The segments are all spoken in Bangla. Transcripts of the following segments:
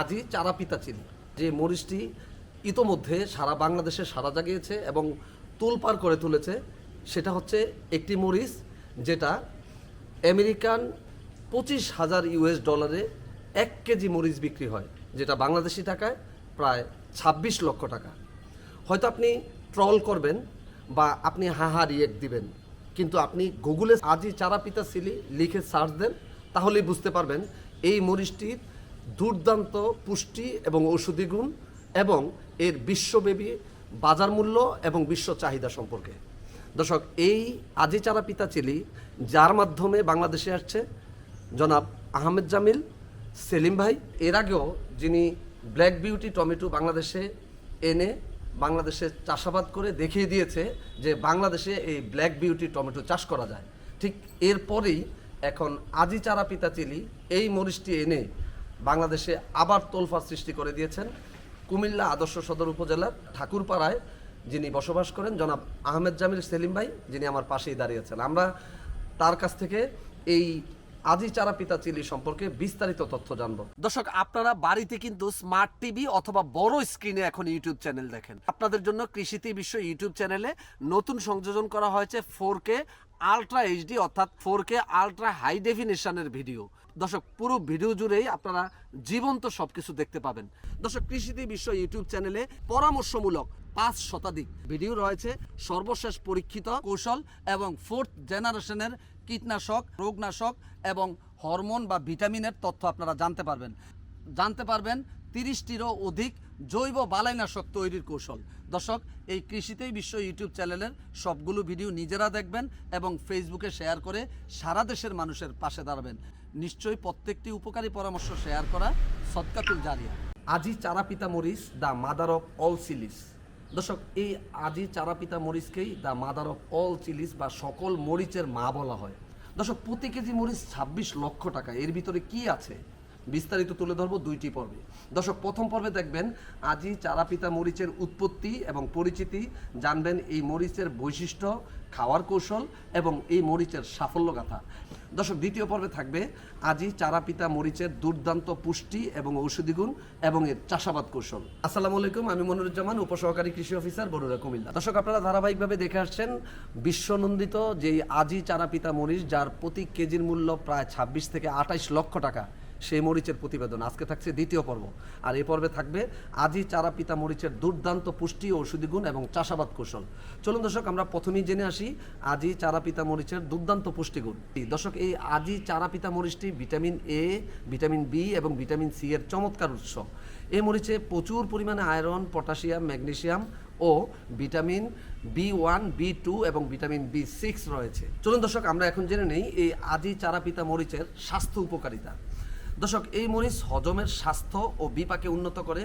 আজই চারা পিতা চিনি যে মরিচটি ইতোমধ্যে সারা বাংলাদেশে সারা জাগিয়েছে এবং তুলপার করে তুলেছে। সেটা হচ্ছে একটি মরিচ যেটা আমেরিকান পঁচিশ হাজার ইউএস ডলারে এক কেজি মরিচ বিক্রি হয়, যেটা বাংলাদেশি টাকায় প্রায় ছাব্বিশ লক্ষ টাকা। হয়তো আপনি ট্রল করবেন বা আপনি হাহা রিয়েক্ট দিবেন, কিন্তু আপনি গুগলে আজই চারা পিতা সিলি লিখে সার্চ দেন, তাহলেই বুঝতে পারবেন এই মরিচটির দুর্দান্ত পুষ্টি এবং ঔষধি গুণ এবং এর বিশ্বব্যাপী বাজার মূল্য এবং বিশ্ব চাহিদা সম্পর্কে। দর্শক, এই আজি চারা পিতা চিলি, যার মাধ্যমে বাংলাদেশে আসছে জনাব আহমেদ জামিল সেলিম ভাই। এর আগেও যিনি ব্ল্যাক বিউটি টমেটো বাংলাদেশে এনে বাংলাদেশে চাষাবাদ করে দেখিয়ে দিয়েছে যে বাংলাদেশে এই ব্ল্যাক বিউটি টমেটো চাষ করা যায়। ঠিক এরপরেই এখন আজি চারা পিতা চিলি এই মরিচটি এনে বাংলাদেশে আবার তোলফার সৃষ্টি করে দিয়েছেন কুমিল্লা আদর্শ সদর উপজেলার ঠাকুরপাড়ায় যিনি বসবাস করেন, জনাব আহমেদ জামিল সেলিম ভাই, যিনি আমার পাশেই দাঁড়িয়েছেন। আমরা তার কাছ থেকে এই আজি চারা পিতা চিলি সম্পর্কে বিস্তারিত তথ্য জানব। দর্শক, আপনারা বাড়িতে কিন্তু স্মার্ট টিভি অথবা বড় স্ক্রিনে এখন ইউটিউব চ্যানেল দেখেন। আপনাদের জন্য কৃষিতে বিশ্ব ইউটিউব চ্যানেলে নতুন সংযোজন করা হয়েছে ফোর কে আলট্রা এইচডি, অর্থাৎ ফোর কে আলট্রা হাই ডেফিনেশনের ভিডিও। দর্শক, পুরো ভিডিও জুড়েই আপনারা জীবন্ত সবকিছু দেখতে পাবেন। দর্শক কৃষিতে বিশ্ব ইউটিউব চ্যানেলে পরামর্শমূলক পাঁচ শতাধিক ভিডিও রয়েছে। সর্বশেষ পরীক্ষিত কৌশল এবং ফোর্থ জেনারেশনের কীটনাশক, রোগনাশক এবং হরমোন বা ভিটামিনের তথ্য আপনারা জানতে পারবেন। জানতে পারবেন তিরিশটিরও অধিক জৈব বালাইনাশক তৈরির কৌশল। দর্শক, এই কৃষিতেই বিশ্ব ইউটিউব চ্যানেলের সবগুলো ভিডিও নিজেরা দেখবেন এবং ফেসবুকে শেয়ার করে সারা দেশের মানুষের পাশে দাঁড়াবেন। নিশ্চয়ই প্রত্যেকটি উপকারী পরামর্শ শেয়ার করা সৎকাতুল জারিয়া। আজি চারা পিতা মরিচ the mother of all chillies দর্শক, এই আজি চারা পিতা মরিচকেই the mother of all chillies বা সকল মরিচের মা বলা হয়। দর্শক, প্রতি কেজি মরিচ ছাব্বিশ লক্ষ টাকা। এর ভিতরে কি আছে? বিস্তারিত তুলে ধরবো দুইটি পর্বে। দর্শক, প্রথম পর্বে দেখবেন, আজি চারাপিতা মরিচের উৎপত্তি এবং পরিচিতি, জানবেন এই মরিচের বৈশিষ্ট্য, খাওয়ার কৌশল এবং এই মরিচের সাফল্য গাথা দর্শক, দ্বিতীয় পর্বে থাকবে আজি চারাপিতা মরিচের দুর্দান্ত পুষ্টি এবং ঔষধিগুণ এবং এর চাষাবাদ কৌশল। আসসালামু আলাইকুম, আমি মনিরুজ্জামান, উপসহকারী কৃষি অফিসার বরুড়া কুমিল্লা। দর্শক, আপনারা ধারাবাহিকভাবে দেখে আসছেন বিশ্বনন্দিত যে আজি চারাপিতা মরিচ, যার প্রতি কেজির মূল্য প্রায় ছাব্বিশ থেকে আঠাইশ লক্ষ টাকা। সেই মরিচের প্রতিবেদন। আজকে থাকছে দ্বিতীয় পর্ব। আর এই পর্বে থাকবে আজি চারা পিতা মরিচের দুর্দান্ত পুষ্টি, ঔষধি গুণ এবং চাষাবাদ কৌশল। চলুন দর্শক, আমরা প্রথমেই জেনে আসি আজি চারা পিতা মরিচের দুর্দান্ত পুষ্টিগুণ দর্শক, এই আজি চারা পিতা মরিচটি ভিটামিন এ ভিটামিন বি এবং ভিটামিন সি এর চমৎকার উৎস। এই মরিচে প্রচুর পরিমাণে আয়রন, পটাশিয়াম, ম্যাগনেশিয়াম ও vitamin B one B two এবং ভিটামিন বি সিক্স রয়েছে। চলুন দর্শক, আমরা এখন জেনে নেই এই আজি চারা পিতা মরিচের স্বাস্থ্য উপকারিতা। দর্শক, এই মরিচ হজমের স্বাস্থ্য ও বিপাকে উন্নত করে।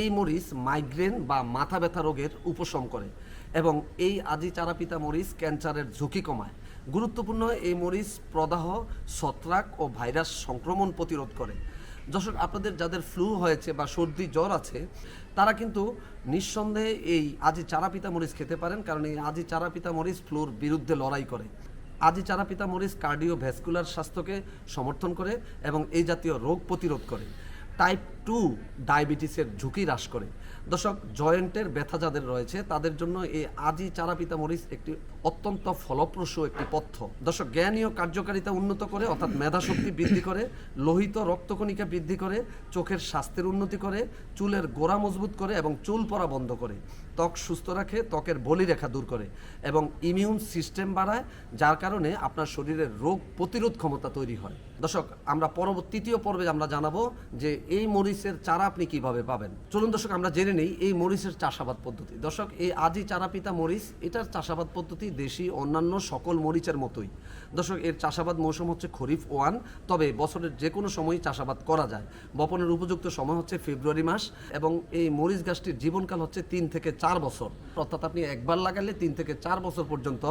এই মরিচ মাইগ্রেন বা মাথা ব্যথা রোগের উপশম করে এবং এই আজি চারাপিতা মরিচ ক্যান্সারের ঝুঁকি কমায়। গুরুত্বপূর্ণ এই মরিচ প্রদাহ, ছত্রাক ও ভাইরাস সংক্রমণ প্রতিরোধ করে। দর্শক, আপনাদের যাদের ফ্লু হয়েছে বা সর্দি জ্বর আছে, তারা কিন্তু নিঃসন্দেহে এই আজি চারাপিতা মরিচ খেতে পারেন, কারণ এই আজি চারাপিতা মরিচ ফ্লুর বিরুদ্ধে লড়াই করে। আজি চারাপিতা মরিচ কার্ডিও ভ্যাসকুলার স্বাস্থ্যকে সমর্থন করে এবং এই জাতীয় রোগ প্রতিরোধ করে। টাইপ টু ডায়াবেটিসের ঝুঁকি হ্রাস করে। দর্শক, জয়েন্টের ব্যথা যাদের রয়েছে, তাদের জন্য এই আজি চারাপিতা মরিচ একটি অত্যন্ত ফলপ্রসূ একটি পথ্য। দর্শক জ্ঞানীয় কার্যকারিতা উন্নত করে, অর্থাৎ মেধাশক্তি বৃদ্ধি করে, লোহিত রক্তকণিকা বৃদ্ধি করে, চোখের স্বাস্থ্যের উন্নতি করে, চুলের গোড়া মজবুত করে এবং চুল পরা বন্ধ করে, ত্বক সুস্থ রাখে, ত্বকের বলিরেখা দূর করে এবং ইমিউন সিস্টেম বাড়ায়, যার কারণে আপনার শরীরের রোগ প্রতিরোধ ক্ষমতা তৈরি হয়। দর্শক, আমরা পরবর্তী, তৃতীয় পর্বে আমরা জানাব যে এই মরিচের চারা আপনি কীভাবে পাবেন? চলুন দর্শক, আমরা জেনে নেই এই মরিচের চাষাবাদ পদ্ধতি। দর্শক, এই আজি চারা পিতা মরিচ, এটার চাষাবাদ পদ্ধতি দেশি, অন্যান্য সকল মরিচের মতোই। দর্শক, এর চাষাবাদ মৌসুম হচ্ছে খরিফ ওয়ান, তবে বছরের যে কোনো সময়ই চাষাবাদ করা যায়। বপনের উপযুক্ত সময় হচ্ছে ফেব্রুয়ারি মাস এবং এই মরিচ গাছটির জীবনকাল হচ্ছে তিন থেকে চার বছর। অর্থাৎ আপনি একবার লাগালে তিন থেকে চার বছর পর্যন্ত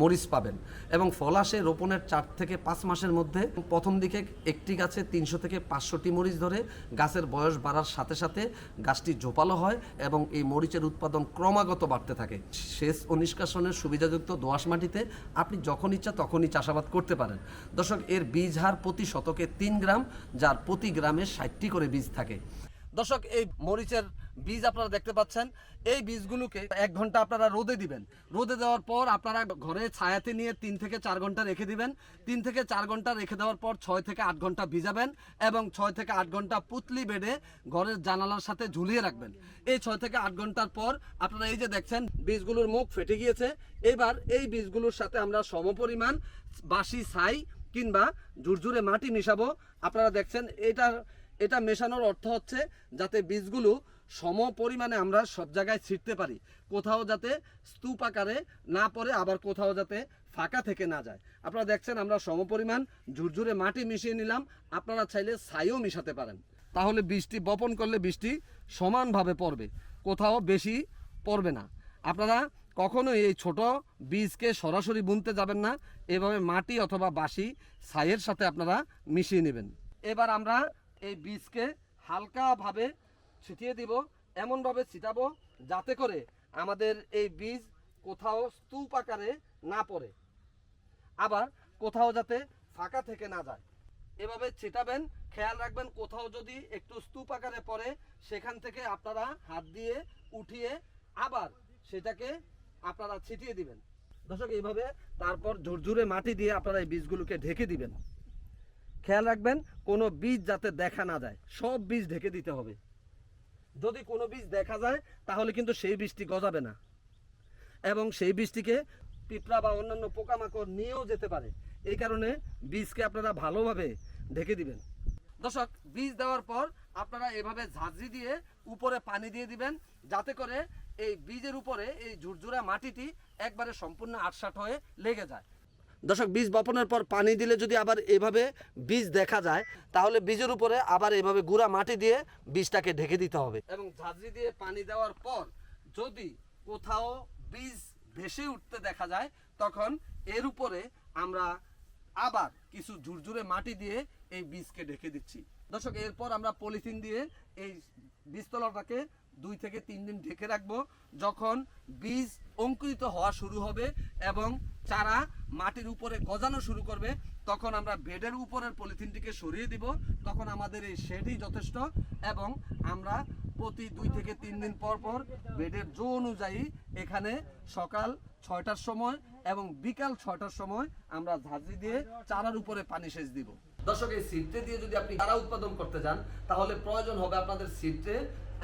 মরিচ পাবেন এবং ফল আসে রোপণের চার থেকে পাঁচ মাসের মধ্যে প্রথম দিকে একটি গাছে তিনশো থেকে পাঁচশোটি মরিচ ধরে, গাছের গাছের বয়স বাড়ার সাথে সাথে গাছটি ঝোপালো হয় এবং এই মরিচের উৎপাদন ক্রমাগত বাড়তে থাকে। সেচ ও নিষ্কাশনের সুবিধাযুক্ত দোয়াশ মাটিতে আপনি যখন ইচ্ছা তখনই চাষাবাদ করতে পারেন। দর্শক, এর বীজ হার প্রতি শতকে তিন গ্রাম, যার প্রতি গ্রামে ষাটটি করে বীজ থাকে। দর্শক, এই মরিচের বীজ আপনারা দেখতে পাচ্ছেন। এই বীজগুলোকে এক ঘণ্টা আপনারা রোদে দিবেন। রোদে দেওয়ার পর আপনারা ঘরে ছায়াতে নিয়ে তিন থেকে চার ঘণ্টা রেখে দিবেন। তিন থেকে চার ঘণ্টা রেখে দেওয়ার পর ছয় থেকে আট ঘণ্টা ভিজাবেন এবং ছয় থেকে আট ঘণ্টা পুতলি বেডে ঘরের জানালার সাথে ঝুলিয়ে রাখবেন। এই ছয় থেকে আট ঘণ্টার পর আপনারা এই যে দেখছেন, বীজগুলোর মুখ ফেটে গিয়েছে। এবার এই বীজগুলোর সাথে আমরা সমপরিমাণ বাসি ছাই কিংবা ঝুরঝুরে মাটি মিশাবো। আপনারা দেখছেন, এটার এটা মেশানোর অর্থ হচ্ছে যাতে বীজগুলো সম পরিমাণে আমরা সব জায়গায় ছিটতে পারি। কোথাও যাতে স্তূপ আকারে না পড়ে, আবার কোথাও যাতে ফাঁকা থেকে না যায়। আপনারা দেখছেন আমরা সম পরিমাণ ঝুরঝুরে মাটি মিশিয়ে নিলাম। আপনারা চাইলে ছাইও মিশাতে পারেন। তাহলে বৃষ্টি বপন করলে বৃষ্টি সমানভাবে পড়বে। কোথাও বেশি পড়বে না। আপনারা কখনোই এই ছোট বীজকে সরাসরি বুনতে যাবেন না। এভাবে মাটি অথবা বাসি ছাইয়ের সাথে আপনারা মিশিয়ে নেবেন। এবার আমরা এই বীজকে হালকাভাবে ছিটিয়ে দিব, এমনভাবে ছিটাবো যাতে করে আমাদের এই বীজ কোথাও স্তূপ আকারে না পড়ে, আবার কোথাও যাতে ফাঁকা থেকে না যায়। এভাবে ছিটাবেন, খেয়াল রাখবেন কোথাও যদি একটু স্তূপ আকারে পড়ে, সেখান থেকে আপনারা হাত দিয়ে উঠিয়ে আবার সেটাকে আপনারা ছিটিয়ে দিবেন। দর্শক, এইভাবে তারপর ঝুরঝুরে মাটি দিয়ে আপনারা এই বীজগুলোকে ঢেকে দিবেন। খেয়াল রাখবেন, কোনো বীজ যাতে দেখা না যায়, সব বীজ ঢেকে দিতে হবে। যদি কোনো বীজ দেখা যায়, তাহলে কিন্তু সেই বীজটি গজাবে না। এবং সেই বীজটিকে পিঁপড়া বা অন্যান্য পোকামাকড় নিয়েও যেতে পারে। এই কারণে বীজকে আপনারা ভালোভাবে ঢেকে দিবেন। দর্শক, বীজ দেওয়ার পর আপনারা এভাবে ঝাঁঝরি দিয়ে উপরে পানি দিয়ে দিবেন, যাতে করে এই বীজের উপরে এই ঝুরঝুরা মাটিটি একবারে সম্পূর্ণ আটসাট হয়ে লেগে যায়। দর্শক, বীজ বপনের পর পানি দিলে যদি আবার এভাবে বীজ দেখা যায়, তাহলে বীজের উপরে আবার এভাবে গুঁড়া মাটি দিয়ে বীজটাকে ঢেকে দিতে হবে। এবং ঝাঁঝরি দিয়ে পানি দেওয়ার পর যদি কোথাও বীজ ভেসে উঠতে দেখা যায়, তখন এর উপরে আমরা আবার কিছু ঝুরঝুরে মাটি দিয়ে এই বীজকে ঢেকে দিচ্ছি। দর্শক, এরপর আমরা পলিথিন দিয়ে এই বীজতলাটাকে দুই থেকে তিন দিন ঢেকে রাখব, যখন বীজ অঙ্কুরিত হওয়া শুরু হবে এবং চারা মাটির উপরে গজানো শুরু করবে, তখন আমরা বেডের উপরের পলিথিনটিকে সরিয়ে দিব। তখন আমাদের এই শেডই যথেষ্ট এবং আমরা প্রতি দুই থেকে তিন দিন পর পর বেডের জো অনুযায়ী এখানে সকাল ছয়টার সময় এবং বিকাল ছয়টার সময় আমরা ঝাঁঝরি দিয়ে চারার উপরে পানি সেচ দিব। দর্শক, এই সিটে দিয়ে যদি আপনি চারা উৎপাদন করতে যান, তাহলে প্রয়োজন হবে আপনাদের সিটে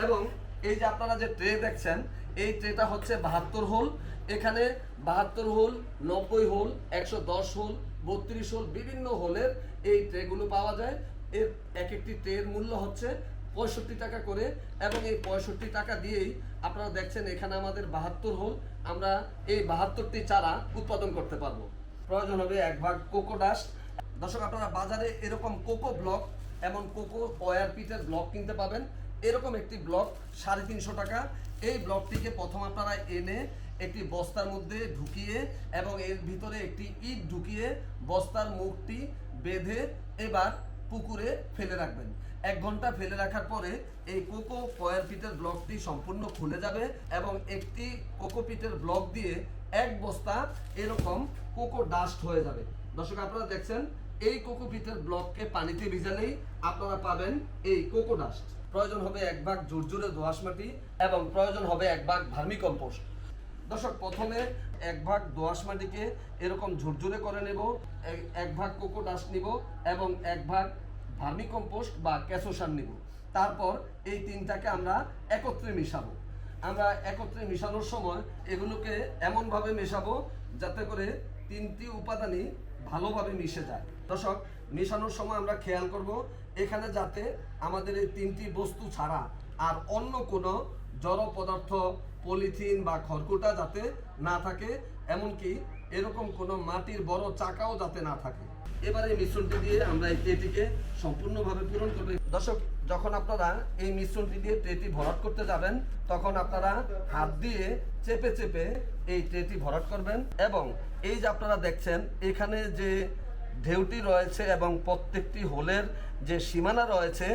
এবং এই যে আপনারা যে ট্রে দেখছেন এই ট্রেটা হচ্ছে বাহাত্তর হোল। এখানে বাহাত্তর হোল, নব্বই হোল, একশো দশ হোল, বত্রিশ হোল বিভিন্ন হোলের এই ট্রেগুলো পাওয়া যায়। এর এক একটি ট্রের মূল্য হচ্ছে পঁয়ষট্টি টাকা করে এবং এই পঁয়ষট্টি টাকা দিয়েই আপনারা দেখছেন এখানে আমাদের বাহাত্তর হোল। আমরা এই বাহাত্তরটি চারা উৎপাদন করতে পারব। প্রয়োজন হবে এক ভাগ কোকো ডাস্ট। দর্শক, আপনারা বাজারে এরকম কোকো ব্লক এমন কোকো ওয়ার পিটের ব্লক কিনতে পাবেন। এরকম একটি ব্লক সাড়ে তিনশো টাকা। এই ব্লকটিকে প্রথম আপনারা এনে একটি বস্তার মধ্যে ঢুকিয়ে এবং এর ভিতরে একটি ইট ঢুকিয়ে বস্তার মুখটি বেঁধে এবার পুকুরে ফেলে রাখবেন। এক ঘণ্টা ফেলে রাখার পরে এই কোকো পয়ার পিটের ব্লকটি সম্পূর্ণ খুলে যাবে এবং একটি কোকো পিটের ব্লক দিয়ে এক বস্তা এরকম কোকো ডাস্ট হয়ে যাবে। দর্শক, আপনারা দেখছেন, এই কোকো পিটের ব্লককে পানিতে ভিজালেই আপনারা পাবেন এই কোকো ডাস্ট। প্রয়োজন হবে এক ভাগ ঝুরঝুরে দোআঁশ মাটি এবং প্রয়োজন হবে এক ভাগ ভার্মি কম্পোস্ট। দর্শক, প্রথমে এক ভাগ দোআঁশ মাটিকে এরকম ঝুরঝুরে করে নেব এক- ভাগ কোকো ডাস্ট নিব এবং এক ভাগ ভার্মি কম্পোস্ট বা ক্যাসো সার নিব। তারপর এই তিনটাকে আমরা একত্রে মিশাবো। আমরা একত্রে মিশানোর সময় এগুলোকে এমনভাবে মেশাবো যাতে করে তিনটি উপাদানই ভালোভাবে মিশে যায়। দর্শক মেশানোর সময় আমরা খেয়াল করব, এখানে যাতে আমাদের এই তিনটি বস্তু ছাড়া আর অন্য কোনো জড় পদার্থ, পলিথিন বা খড়কুটা যাতে না থাকে, এমনকি এরকম কোনো মাটির বড় চাকাও যাতে না থাকে। এবার এই মিশ্রণটি দিয়ে আমরা এই ট্রেটিকে সম্পূর্ণভাবে পূরণ করবে। দর্শক, যখন আপনারা এই মিশ্রণটি দিয়ে ট্রেটি ভরাট করতে যাবেন, তখন আপনারা হাত দিয়ে চেপে চেপে এই ট্রেটি ভরাট করবেন এবং এই যে আপনারা দেখছেন, এখানে যে ঢেউটি রয়েছে এবং প্রত্যেকটি হোলের যে সীমানা রয়েছে,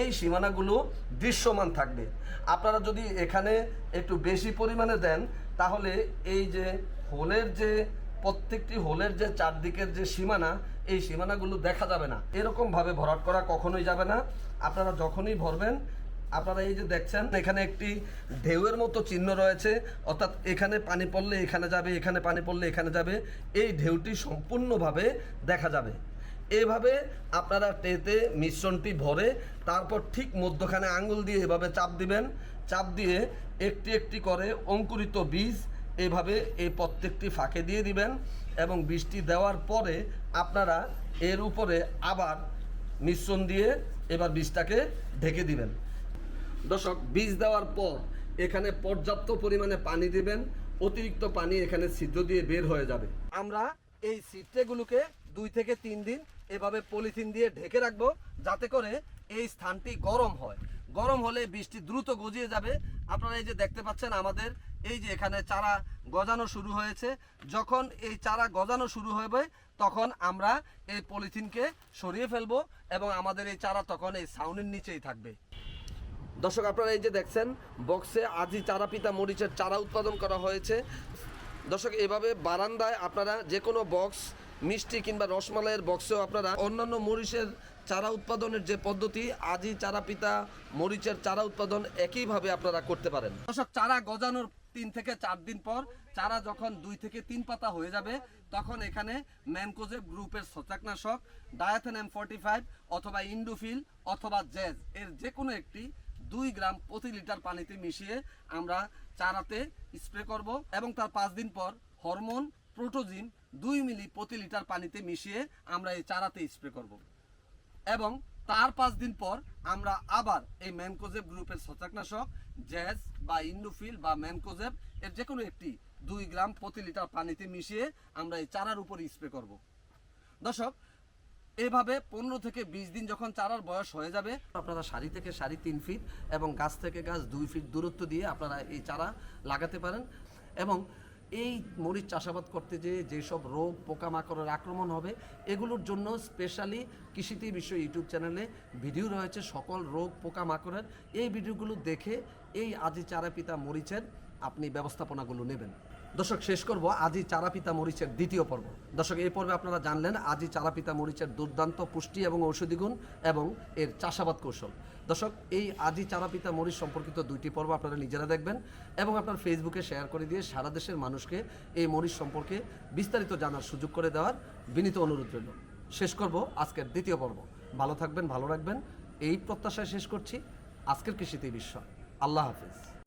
এই সীমানাগুলো দৃশ্যমান থাকবে। আপনারা যদি এখানে একটু বেশি পরিমাণে দেন, তাহলে এই যে হোলের যে, প্রত্যেকটি হোলের যে চারদিকের যে সীমানা, এই সীমানাগুলো দেখা যাবে না। এরকমভাবে ভরাট করা কখনোই যাবে না। আপনারা যখনই ভরবেন আপনারা এই যে দেখছেন, এখানে একটি ঢেউয়ের মতো চিহ্ন রয়েছে। অর্থাৎ এখানে পানি পড়লে এখানে যাবে, এখানে পানি পড়লে এখানে যাবে। এই ঢেউটি সম্পূর্ণভাবে দেখা যাবে। এইভাবে আপনারা টেতে মিশ্রণটি ভরে, তারপর ঠিক মধ্যখানে আঙুল দিয়ে এভাবে চাপ দিবেন। চাপ দিয়ে একটি একটি করে অঙ্কুরিত বীজ এভাবে এই প্রত্যেকটি ফাঁকে দিয়ে দিবেন এবং বীজটি দেওয়ার পরে আপনারা এর উপরে আবার মিশ্রণ দিয়ে এবার বীজটাকে ঢেকে দিবেন। দর্শক, বীজ দেওয়ার পর এখানে পর্যাপ্ত পরিমাণে পানি দিবেন, অতিরিক্ত পানি এখানে ছিদ্র দিয়ে বের হয়ে যাবে। আমরা এই সিট্রেগুলোকে দুই থেকে তিন দিন এভাবে পলিথিন দিয়ে ঢেকে রাখব, যাতে করে এই স্থানটি গরম হয়। গরম হলে বৃষ্টি দ্রুত গজিয়ে যাবে। আপনারা এই যে দেখতে পাচ্ছেন, আমাদের এই যে এখানে চারা গজানো শুরু হয়েছে। যখন এই চারা গজানো শুরু হবে, তখন আমরা এই পলিথিনকে সরিয়ে ফেলব এবং আমাদের এই চারা তখন এই সাউনের নিচেই থাকবে। দর্শক, আপনারা এই যে দেখছেন, বক্সে আজি চারা পিতা মরিচের চারা উৎপাদন করা হয়েছে। দর্শক, এভাবে বারান্দায় আপনারা যে কোনো বক্স, মিষ্টি কিংবা রসমালাইয়ের বক্সেও আপনারা অন্যান্য মরিচের চারা উৎপাদনের যে পদ্ধতি আজি চারা পিতা মরিচের চারা উৎপাদন একইভাবে আপনারা করতে পারেন। দর্শক, চারা গজানোর তিন থেকে চার দিন পর, চারা যখন দুই থেকে তিন পাতা হয়ে যাবে, তখন এখানে ম্যানকোজেব গ্রুপের ছত্রাকনাশক ডায়াথেন এম ফর্টি ফাইভ অথবা ইন্ডোফিল অথবা জেজ এর যে কোনো একটি দুই গ্রাম প্রতি লিটার পানিতে মিশিয়ে আমরা চারাতে স্প্রে করব এবং তার পাঁচ দিন পর হরমোন, প্রোটোজিন দুই মিলি প্রতি লিটার পানিতে মিশিয়ে আমরা এই চারাতে স্প্রে করব। এবং তার পাঁচ দিন পর আমরা আবার এই ম্যানকোজেব গ্রুপের ছত্রাকনাশক, জ্যাজ বা ইন্ডোফিল বা ম্যানকোজেব এর যে কোনো একটি দুই গ্রাম প্রতি লিটার পানিতে মিশিয়ে আমরা এই চারার উপর স্প্রে করব। দর্শক এভাবে পনেরো থেকে বিশ দিন যখন চারার বয়স হয়ে যাবে, আপনারা সারি থেকে সারি তিন ফিট এবং গাছ থেকে গাছ দুই ফিট দূরত্ব দিয়ে আপনারা এই চারা লাগাতে পারেন। এবং এই মরিচ চাষাবাদ করতে যে, যেসব রোগ, পোকামাকড়ের আক্রমণ হবে, এগুলোর জন্য স্পেশালি কৃষিতে বিশ্ব ইউটিউব চ্যানেলে ভিডিও রয়েছে সকল রোগ, পোকামাকড়ের। এই ভিডিওগুলো দেখে এই আজি চারা পিতা মরিচের আপনি ব্যবস্থাপনাগুলো নেবেন। দর্শক, শেষ করব আজি চারাপিতা মরিচের দ্বিতীয় পর্ব। দর্শক, এই পর্বে আপনারা জানলেন, আজি চারাপিতা মরিচের দুর্দান্ত পুষ্টি এবং ঔষধি গুণ এবং এর চাষাবাদ কৌশল। দর্শক, এই আজি চারাপিতা মরিচ সম্পর্কিত দুইটি পর্ব আপনারা নিজেরা দেখবেন এবং আপনার ফেসবুকে শেয়ার করে দিয়ে সারা দেশের মানুষকে এই মরিচ সম্পর্কে বিস্তারিত জানার সুযোগ করে দেওয়ার বিনীত অনুরোধ রইল। শেষ করব আজকের দ্বিতীয় পর্ব। ভালো থাকবেন, ভালো রাখবেন। এই প্রত্যাশায় শেষ করছি। আজকের কৃষিতে বিশ্ব আল্লাহ হাফিজ।